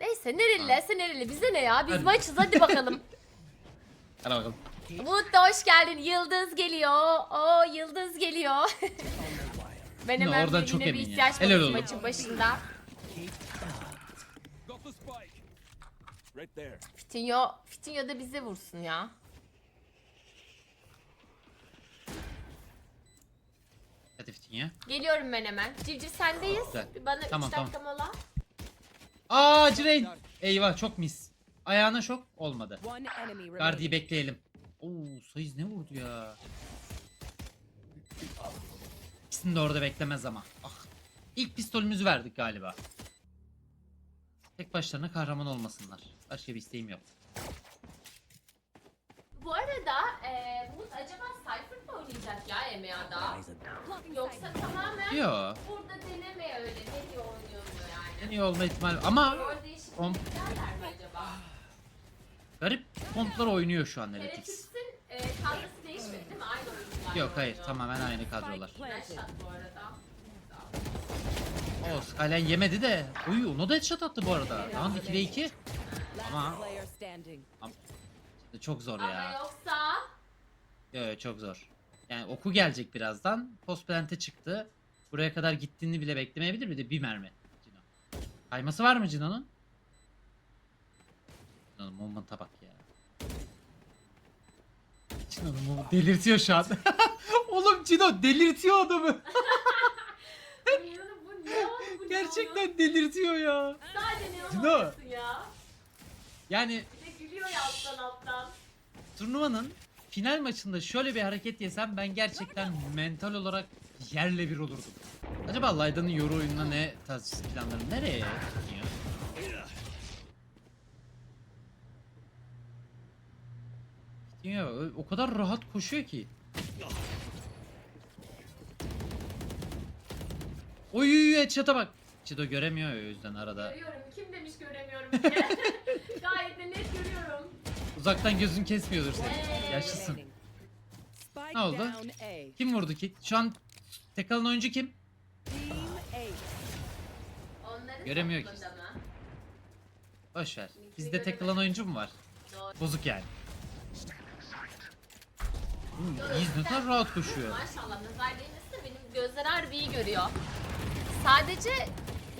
Neyse nereliyse nereli bize ne ya biz Hadi. maçız hadi bakalım. Hadi bakalım. Umut da hoş geldin. Yıldız geliyor. O yıldız geliyor. ben hemen oradan çok yine bir emin ya. ihtiyaç Helal olsun. maçın başında. Got the spike. Right there. Fitinho, Fitinho da bize vursun ya. Hadi Fitin ya. Geliyorum ben hemen. Civciv sendeyiz. Güzel. Bir Bana Tamam, 3 dakika mola. Aa Cireyn. Eyvah çok mis. Ayağına şok olmadı. Gardi'yi bekleyelim. Oo sayız ne vurdu ya. İkisini de orada beklemez ama. Ah. İlk pistolümüzü verdik galiba. Tek başlarına kahraman olmasınlar. Başka bir isteğim yok. Bu arada e, acaba Cypher mı oynayacak ya EMEA'da? Yoksa tamamen Yo. İyi olma ihtimali ama acaba? garip komplar oynuyor şu an Heretics. E, kadrosu değişmedi değil mi? Aynı oyuncular. Yok hayır oynuyor. tamamen aynı kadrolar. O Skyline yemedi de. Uy ona da headshot attı bu arada. Round 2'de 2. Ama standing. çok zor Ama ya. yoksa Yo, yo, çok zor. Yani oku gelecek birazdan. Post plant'e çıktı. Buraya kadar gittiğini bile beklemeyebilir. Bir de bir mermi. Kayması var mı Cino'nun? Cino'nun moment'a bak ya. Cino'nun moment delirtiyor şu an. Oğlum Cino delirtiyor adamı. bu ne bu ne bu ne Gerçekten delirtiyor ya. Sadece ne Cino. olmasın ya. Yani Bir de gülüyor ya alttan alttan. turnuvanın final maçında şöyle bir hareket yesem ben gerçekten mental olarak yerle bir olurdum. Acaba Layda'nın yoru oyununa ne tarz planları nereye gidiyor? Gidiyor. O kadar rahat koşuyor ki. Oy headshot'a bak. Çido göremiyor o yüzden arada. Görüyorum. Kim demiş göremiyorum diye. Gayet de net görüyorum. Uzaktan gözün kesmiyordur seni. Yaşlısın. Ne oldu? Kim vurdu ki? Şu an tek kalan oyuncu kim? Göremiyor ki. Boş ver. Bizde tek kalan oyuncu mu var? Bozuk yani. Hmm, Yiğit ne kadar rahat koşuyor. Maşallah nazar değmesin de benim gözler harbi iyi görüyor. Sadece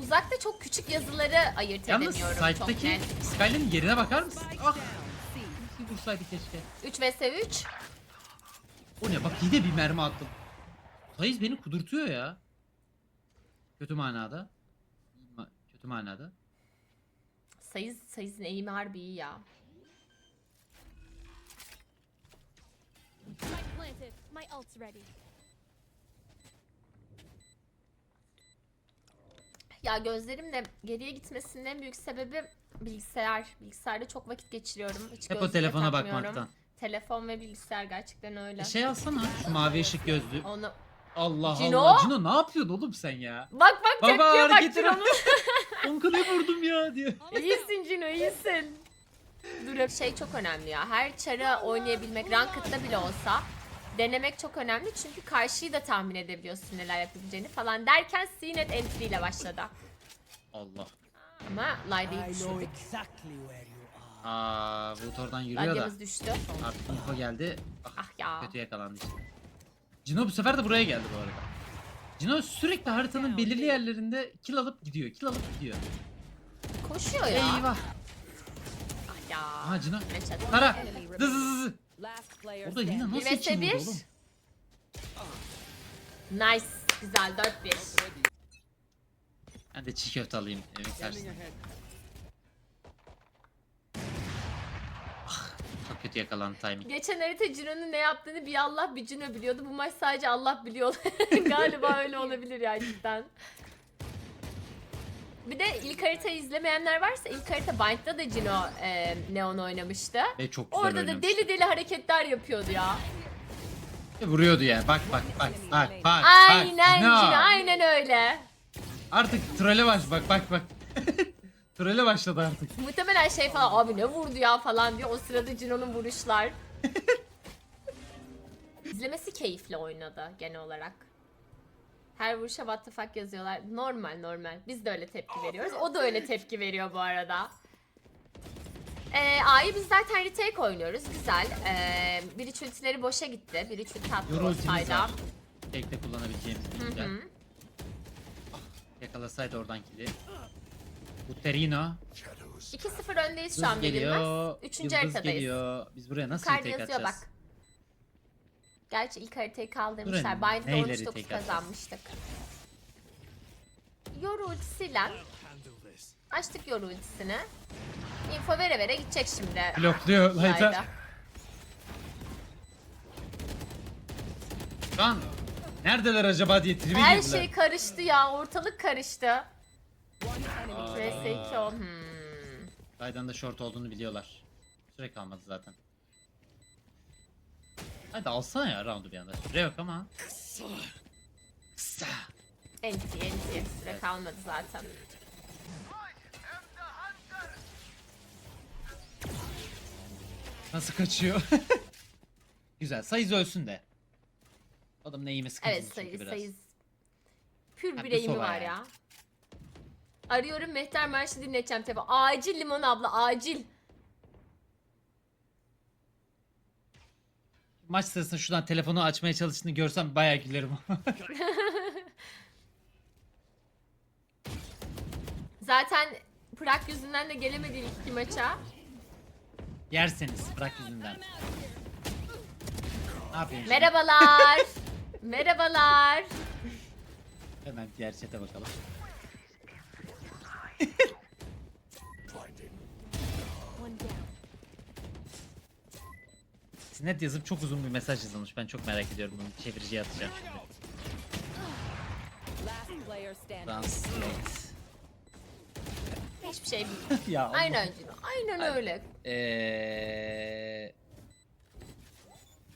uzakta çok küçük yazıları ayırt Yalnız edemiyorum site'daki net. Skyline'in yerine bakar mısın? Ah! Bir vursaydı keşke. 3 vs 3. O ne bak iyi de bir mermi attım. Sayız beni kudurtuyor ya. Kötü manada. Ma- Kötü manada. Sayız, sayızın eğimi harbi iyi ya. Spike planted. My ult's ready. Ya gözlerim de geriye gitmesinin en büyük sebebi bilgisayar. Bilgisayarda çok vakit geçiriyorum. Hiç Hep o gözlüğe telefona takmıyorum. bakmaktan. Telefon ve bilgisayar gerçekten öyle. E şey alsana şu mavi ışık gözlü. Onu... Allah Cino? Allah. Cino ne yapıyorsun oğlum sen ya? Bak bak Baba tepkiye bak hareketine Cino'nun. Onka ne vurdum ya diye. iyisin Cino iyisin. Dur hep şey çok önemli ya. Her çara oynayabilmek ranked'da bile olsa denemek çok önemli çünkü karşıyı da tahmin edebiliyorsun neler yapabileceğini falan derken Cnet entry ile başladı. Allah. Ama Layda'yı düşürdük. Aa, Wood oradan yürüyor da. Radyamız düştü. Artık info geldi. Ah, Ah ya. kötü yakalandı işte. Cino bu sefer de buraya geldi bu arada. Cino sürekli haritanın belirli yerlerinde kill alıp gidiyor. Kill alıp gidiyor. Koşuyor ya. Eyvah. Ah ya. Aha Cino. Tara. Dız dız dız. Orada yine nasıl Bir vs oğlum? Nice. Güzel 4-1. Ben de çiğ köfte alayım evin karşısına. Çok kötü yakalandı timing. Geçen harita Cino'nun ne yaptığını bir Allah bir Cino biliyordu. Bu maç sadece Allah biliyor. Galiba öyle olabilir ya cidden. Bir de ilk haritayı izlemeyenler varsa ilk harita Bind'da da Cino e, Neon oynamıştı. Ve çok güzel Orada da deli deli hareketler yapıyordu ya. E, Vuruyordu yani. Bak bak bak bak bak. Aynen bak. Cino Cino. aynen öyle. Artık trole baş bak bak bak. trole başladı artık. Muhtemelen şey falan abi ne vurdu ya falan diyor. O sırada Cino'nun vuruşlar. İzlemesi keyifli oynadı genel olarak. Her vuruşa what the fuck yazıyorlar. Normal normal. Biz de öyle tepki veriyoruz. O da öyle tepki veriyor bu arada. Ee, A'yı biz zaten retake oynuyoruz. Güzel. Ee, bir üç ultileri boşa gitti. Bir üç ulti attı olsaydı. var. Tek de kullanabileceğimiz bir güzel. hı. Yakalasaydı oradan kili. Buterino. 2-0 öndeyiz şu Hız an geliyor. verilmez. Üçüncü Yıldız haritadayız. geliyor. Biz buraya nasıl Yukarıda tek yazıyor atacağız? bak. Gerçi ilk haritayı kaldırmışlar. Buraya Bind'de neyleri 13-9 tek atacağız? kazanmıştık. Yoru ultisiyle açtık Yoru ultisini. Info vere vere gidecek şimdi. Blokluyor Layda. Layda. Şu an neredeler acaba diye tribe Her şey karıştı ya. Ortalık karıştı. Enemy PS2 o. Hmm. Layda'nın da short olduğunu biliyorlar. Süre kalmadı zaten. Hadi alsana ya roundu bir anda. Süre yok ama. Kısa. Enti enti. Süre kalmadı zaten. Nasıl kaçıyor? Güzel. Sayız ölsün de. Adamın eğimi sıkıntılı Evet çünkü sayı biraz. sayı. Pür Ha, bir bu eğimi soba var yani. ya. Arıyorum Mehter Marş'ı dinleteceğim tabi. Acil Limon abla acil. Maç sırasında şuradan telefonu açmaya çalıştığını görsem bayağı gülerim. Zaten Prag yüzünden de gelemedi ilk iki maça. Yerseniz bırak yüzünden. Ne? Merhabalar. Merhabalar. Hemen diğer chat'e bakalım. Sinet yazıp çok uzun bir mesaj yazılmış. Ben çok merak ediyorum bunu. Çeviriciye atacağım şimdi. Translate. Hiçbir şey bilmiyorum. ya Allah. Aynen Cino. Aynen öyle. Eee...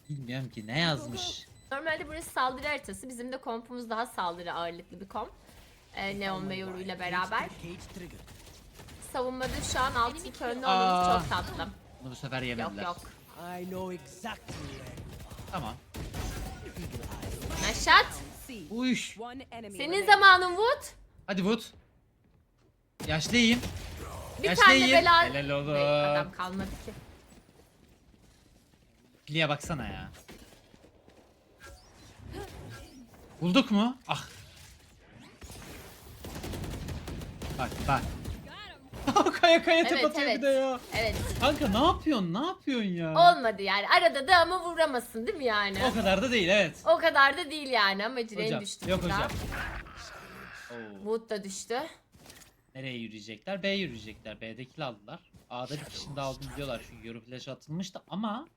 Bilmiyorum ki ne yazmış. Normalde burası saldırı haritası. Bizim de kompumuz daha saldırı ağırlıklı bir komp. Ee, Neon ve Yoru ile beraber. Savunmada şu an 6-2 önde olmamız çok tatlı. Bunu bu sefer Yok yemediler. yok. I know exactly where. Tamam. Naşat. C. Uyuş. Senin zamanın Wood. Hadi Wood. Yaşlıyım. Bir Yaşlıyım. tane bela... Helal. Hey, adam kalmadı ki. Piliye baksana ya. Bulduk mu? Ah. Bak bak. Kaya kaya tep Evet, atıyor evet. bir de ya. Evet. Kanka ne yapıyorsun? Ne yapıyorsun ya? Olmadı yani. Arada da ama vuramasın değil mi yani? O kadar da değil evet. O kadar da değil yani ama Ciren Hocam. düştü Yok burada. hocam. Oo. Wood da düştü. Nereye yürüyecekler? B yürüyecekler. B'de kill aldılar. A'da bir kişinin daha aldığını biliyorlar çünkü Yoru flash atılmıştı ama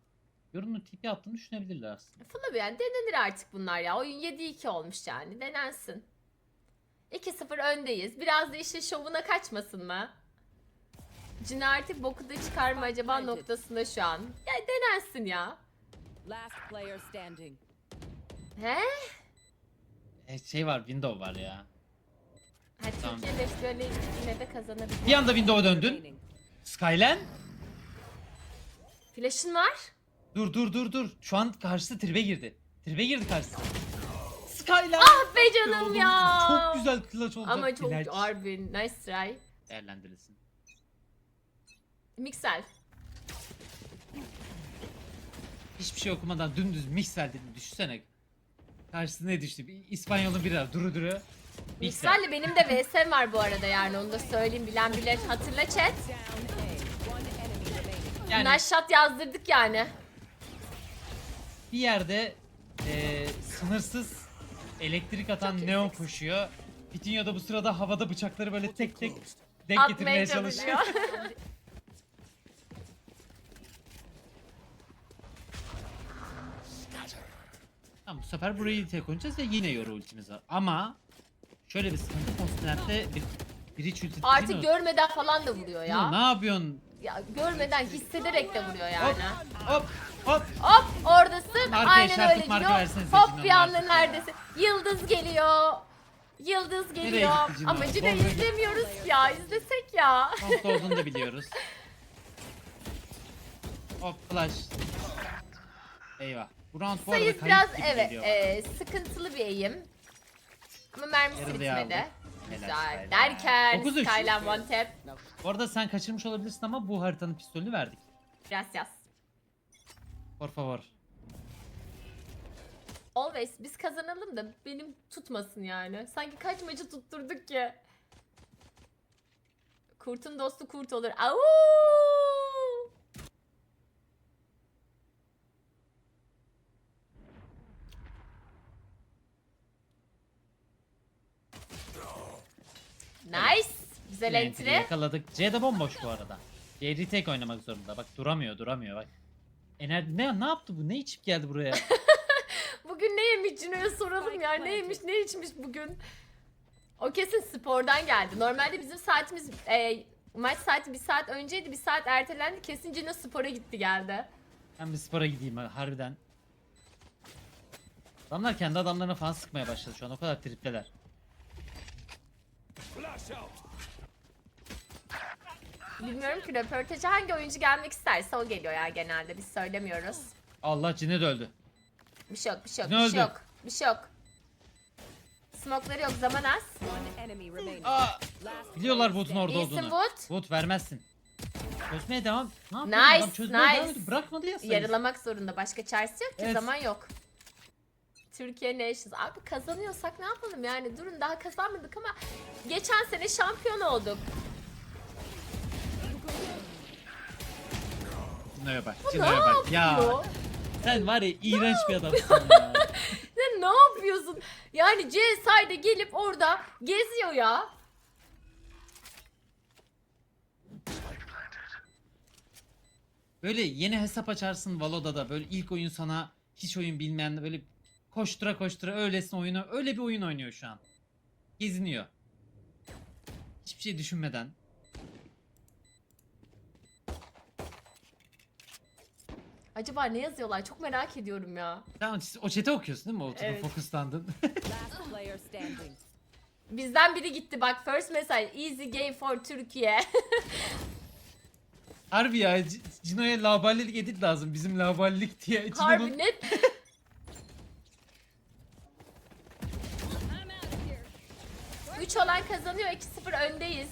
Yoru'nun tipi attığını düşünebilirler aslında. Flavi yani denenir artık bunlar ya. Oyun 7-2 olmuş yani. Denensin. 2-0 öndeyiz. Biraz da işin şovuna kaçmasın mı? Cin artık boku da çıkarma acaba noktasında şu an. Ya denensin ya. Last player standing. He? E, şey var, window var ya. Ha, Tamam. Türkiye Left böyle yine de kazanabilir. Bir anda window'a döndün. Remaining. Skylen. Flash'ın var. Dur dur dur dur. Şu an karşısı tribe girdi. Tribe girdi karşısı. Skylen. Ah be canım ya. Çok güzel clutch olacak. Ama çok Clutch. harbi. Nice try. Değerlendirilsin. Mixel. Hiçbir şey okumadan dümdüz miksel dedim. Düşünsene. Karşısına ne düştü? Bir İspanyol'un biri var. Duru duru. Miksel. Benim de VS'm var bu arada yani onu da söyleyeyim bilen bilir. Hatırla chat. Yani Nice shot yazdırdık yani. bir yerde eee, sınırsız elektrik atan Neon koşuyor. Vitinho da bu sırada havada bıçakları böyle tek tek denk Atmaya getirmeye çalışıyor. çalışıyor. Tamam bu sefer burayı tek oynayacağız ve yine yoru ultimiz var. Ama şöyle bir sıkıntı Konstantin'de bir biri ulti Artık görmeden falan da vuruyor ya. ne yapıyorsun? ya. Görmeden hissederek de vuruyor Hop yani. hop hop. Hop oradasın. Marka Aynen öyle gidiyor. Hop bir anda neredesin? Yıldız geliyor. Yıldız geliyor. Ama Doğru. izlemiyoruz ya. İzlesek ya. Kampta olduğunu da biliyoruz. Hop flash. Eyvah. Bu round bu arada kayıp biraz gibi evet geliyor. e, sıkıntılı bir eğim. mermisi Yarılıyı bitmedi. aldık. Güzel. Helal Derken 9-3. Skyline one tap. Bu arada sen kaçırmış olabilirsin ama bu haritanın pistolünü verdik. Gracias. Por favor. Always biz kazanalım da benim tutmasın yani. Sanki kaç maçı tutturduk ki. Kurtun dostu kurt olur. Au! Nice. Güzel entry. yakaladık. C'de bomboş bu arada. C retake oynamak zorunda. Bak duramıyor duramıyor bak. Ener ne ne yaptı bu? Ne içip geldi buraya? Bugün ne yemiş Cino'ya soralım ya. planted. Neymiş ne içmiş bugün. O kesin spordan geldi. Normalde bizim saatimiz e, maç saati bir saat önceydi. Bir saat ertelendi. Kesin Cino spora gitti geldi. Ben bir spora gideyim ha, harbiden. Adamlar kendi adamlarına falan sıkmaya başladı şu an. O kadar tripteler. Bilmiyorum ki röportaja hangi oyuncu gelmek isterse o geliyor ya genelde. Biz söylemiyoruz. Allah Cine de öldü. Bir şey yok, bir şey yok, Ne bir öldü? şey yok. Bir şey yok. Smokları yok, zaman az. Aa, biliyorlar Wood'un orada İyisin olduğunu. Wood. Wood vermezsin. Çözmeye devam. Ne yapıyor? Nice, Adam çözmeye devam nice. ediyor. Bırakmadı ya sayı. Yarılamak zorunda. Başka çaresi yok ki Evet. zaman yok. Türkiye Nations. Abi kazanıyorsak ne yapalım yani? Durun daha kazanmadık ama geçen sene şampiyon olduk. Cino'ya bak. Ne Cino'ya bak. Ya yapıyor? sen var ya iğrenç bir adamsın ya. Sen ne yapıyorsun? Yani CSI'de gelip orada geziyor ya. Böyle yeni hesap açarsın Valo'da da böyle ilk oyun sana hiç oyun bilmeyen böyle koştura koştura öylesin oyunu öyle bir oyun oynuyor şu an. Geziniyor. Hiçbir şey düşünmeden. Acaba ne yazıyorlar? Çok merak ediyorum ya. Sen o chat'i okuyorsun değil mi? O Evet. fokuslandın. Last player standing. Bizden biri gitti bak first message easy game for Türkiye. Harbi ya C- Cino'ya laballik edit lazım. Bizim laballik diye. Cino'nun- Harbi net. Üç olan kazanıyor 2-0 öndeyiz.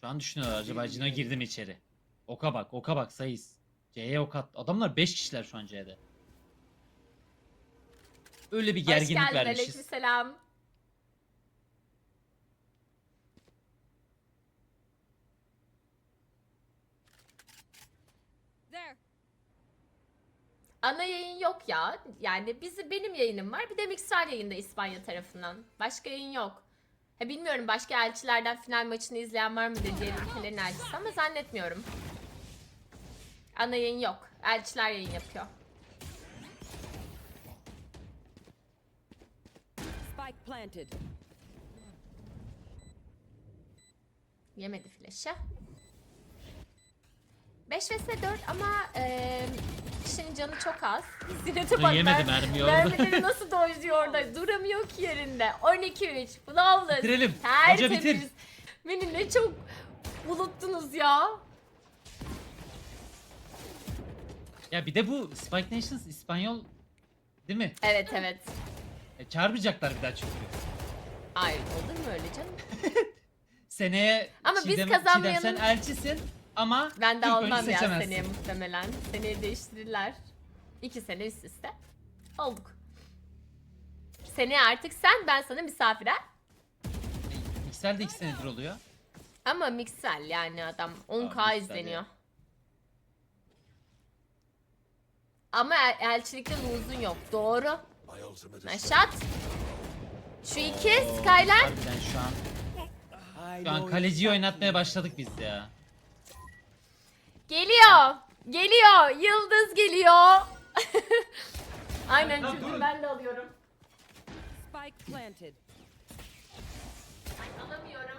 Şu an düşünüyorlar acaba Cino girdi mi içeri? Oka bak, oka bak sayız. C'ye ok at. Adamlar 5 kişiler şu an C'de. Öyle bir Hoş gerginlik geldin vermişiz. aleykümselam. There. Ana yayın yok ya. Yani bizi benim yayınım var. Bir de Mixer yayında İspanya tarafından. Başka yayın yok. Ha, bilmiyorum başka elçilerden final maçını izleyen var mı diye ülkelerin elçisi ama zannetmiyorum. Ana yayın yok. Elçiler yayın yapıyor. Spike planted. Yemedi flash'ı. 5 vs 4 ama eee kişinin canı çok az. Zinete bak Yemedi mer- mermiyi orada. Mermileri nasıl dojluyor orada. Duramıyor ki yerinde. 12-3. Flawless. Bitirelim. Tertemiz. Hoca bitir. Beni ne çok buluttunuz ya. Ya bir de bu Spike Nations İspanyol değil mi? Evet evet. E, çağırmayacaklar bir daha çünkü. Hayır olur mu öyle canım? Seneye Ama biz Çiğdem, Çiğdem sen elçisin ama Ben de ilk oyunu almam ya seçemezsin. seneye muhtemelen. Seneye değiştirirler. İki sene üst üste. Olduk. Seneye artık sen ben sana misafire. Mixel de 2 senedir oluyor. Ama Mixel yani adam 10k Aa, Mixel izleniyor. ya. Ama el- elçilikte luzun yok. Doğru. Neşat. Şu iki Skyler. Harbiden şu an, şu an kaleciyi oynatmaya başladık biz ya. Geliyor. Geliyor. Yıldız geliyor. Aynen durun. ben de alıyorum. Spike planted. Alamıyorum.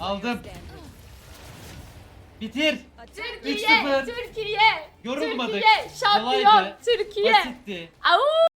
Aldım. Bitir. Türkiye, 3-0. Türkiye. Yorulmadık. Türkiye, şampiyon, Kolaydı. Türkiye. Basitti. Au!